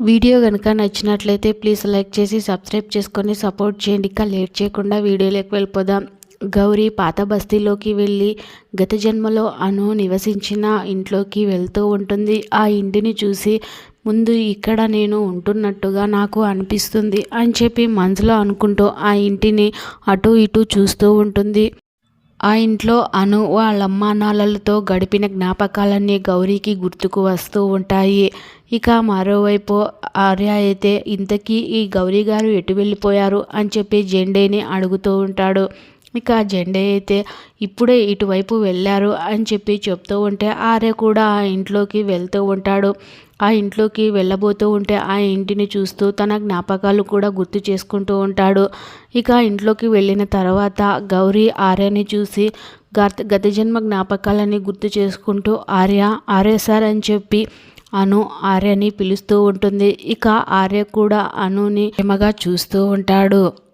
Video కనుక నచ్చినట్లయితే please like చేసి సబ్స్క్రైబ్ చేసుకొని సపోర్ట్ చేయండి. ఇక లేట్ చేయకుండా వీడియోలోకి వెళ్ళిపోదాం. గౌరీ పాత బస్తీలోకి వెళ్ళి గత జన్మలో అను నివసించిన ఇంట్లోకి వెళ్తూ ఉంటుంది. ఆ ఇంటిని చూసి ముందు ఇక్కడ నేను ఉంటున్నట్టుగా నాకు అనిపిస్తుంది అని చెప్పి మనసులో అనుకుంటూ ఆ ఇంటిని అటు ఇటు చూస్తూ ఉంటుంది. ఆ ఇంట్లో అను వాళ్ళ అమ్మా నాన్నలతో గడిపిన జ్ఞాపకాలన్నీ గౌరీకి గుర్తుకు వస్తూ ఉంటాయి. ఇక మరోవైపు ఆర్య అయితే ఇంతకీ ఈ గౌరీ గారు ఎటు వెళ్ళిపోయారు? అని చెప్పి జెండేని అడుగుతూ ఉంటాడు. ఇక జెండా అయితే ఇప్పుడే ఇటువైపు వెళ్ళారు అని చెప్పి చెప్తూ ఉంటే ఆర్య కూడా ఆ ఇంట్లోకి వెళ్తూ ఉంటాడు. ఆ ఇంట్లోకి వెళ్ళబోతూ ఉంటే ఆ ఇంటిని చూస్తూ తన జ్ఞాపకాలు కూడా గుర్తు చేసుకుంటూ ఉంటాడు. ఇక ఇంట్లోకి వెళ్ళిన తర్వాత గౌరీ ఆర్యని చూసి గత గత జన్మ జ్ఞాపకాలని గుర్తు చేసుకుంటూ ఆర్య ఆర్య సార్ అని చెప్పి అను ఆర్యని పిలుస్తూ ఉంటుంది. ఇక ఆర్య కూడా అనుని ప్రేమగా చూస్తూ ఉంటాడు.